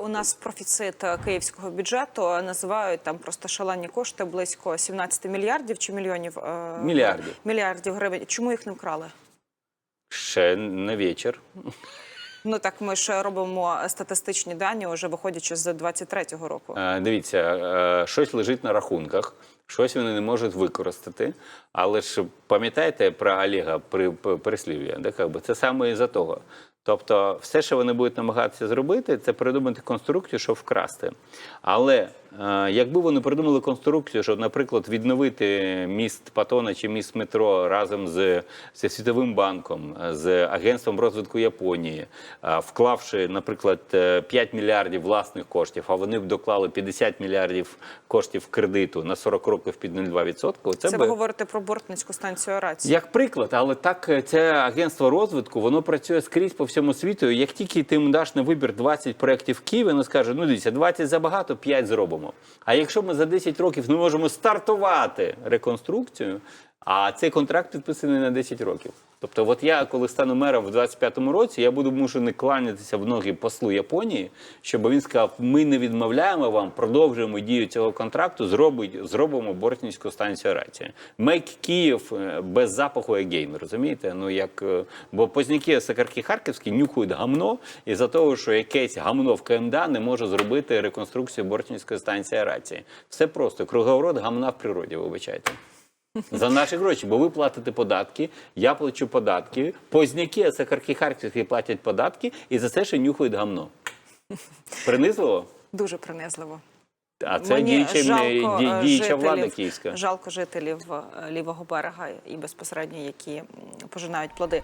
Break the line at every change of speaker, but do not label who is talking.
У нас профіцит е, київського бюджету називають там просто шалені кошти близько 17 мільярдів чи мільйонів е,
Мільярдів.
мільярдів гривень. Чому їх не вкрали?
Ще не вечір.
Ну так ми ж робимо статистичні дані, уже виходячи з 23-го року.
Е, Дивіться, е, щось лежить на рахунках, щось вони не можуть використати. Але ж пам'ятаєте про Олега при п- прислів'я, да, как би, це саме із-за того. Тобто, все, що вони будуть намагатися зробити, це придумати конструкцію, щоб вкрасти. Але е, якби вони придумали конструкцію, щоб, наприклад, відновити міст Патона чи міст метро разом з, зі Світовим банком, з Агентством розвитку Японії, е, вклавши, наприклад, е, 5 мільярдів власних коштів, а вони б доклали 50 мільярдів коштів кредиту на 40 років під 0,2%, це,
Це
би
ви говорите про бортницьку станцію Арації.
як приклад, але так е, це агентство розвитку, воно працює скрізь по всьому світу. Як тільки ти їм даш на вибір 20 проєктів в Києві, воно скаже, ну дивіться, 20 забагато, 5 зробимо. А якщо ми за 10 років не можемо стартувати реконструкцію, а цей контракт підписаний на 10 років. Тобто, от я, коли стану мером в 25-му році, я буду мушений кланятися в ноги послу Японії, щоб він сказав: ми не відмовляємо вам, продовжуємо дію цього контракту, зробить, зробимо Бортнівську станцію Рація. Make Київ е, без запаху again, розумієте? Ну як е, бо позняки Сакарки Харківські нюхають гамно із за того, що якесь гамно в КМДА не може зробити реконструкцію Бортнівської станції Рації. Все просто круговорот гамна в природі, вибачайте. За наші гроші, бо ви платите податки, я плачу податки, позняки сахарки Харківські платять податки і за це ще нюхають гамно. Принизливо?
Дуже принизливо.
А це
Мені
діюча,
жалко,
діюча
жителів, влада
київська.
Жалко жителів е, лівого берега і безпосередньо, які пожинають плоди.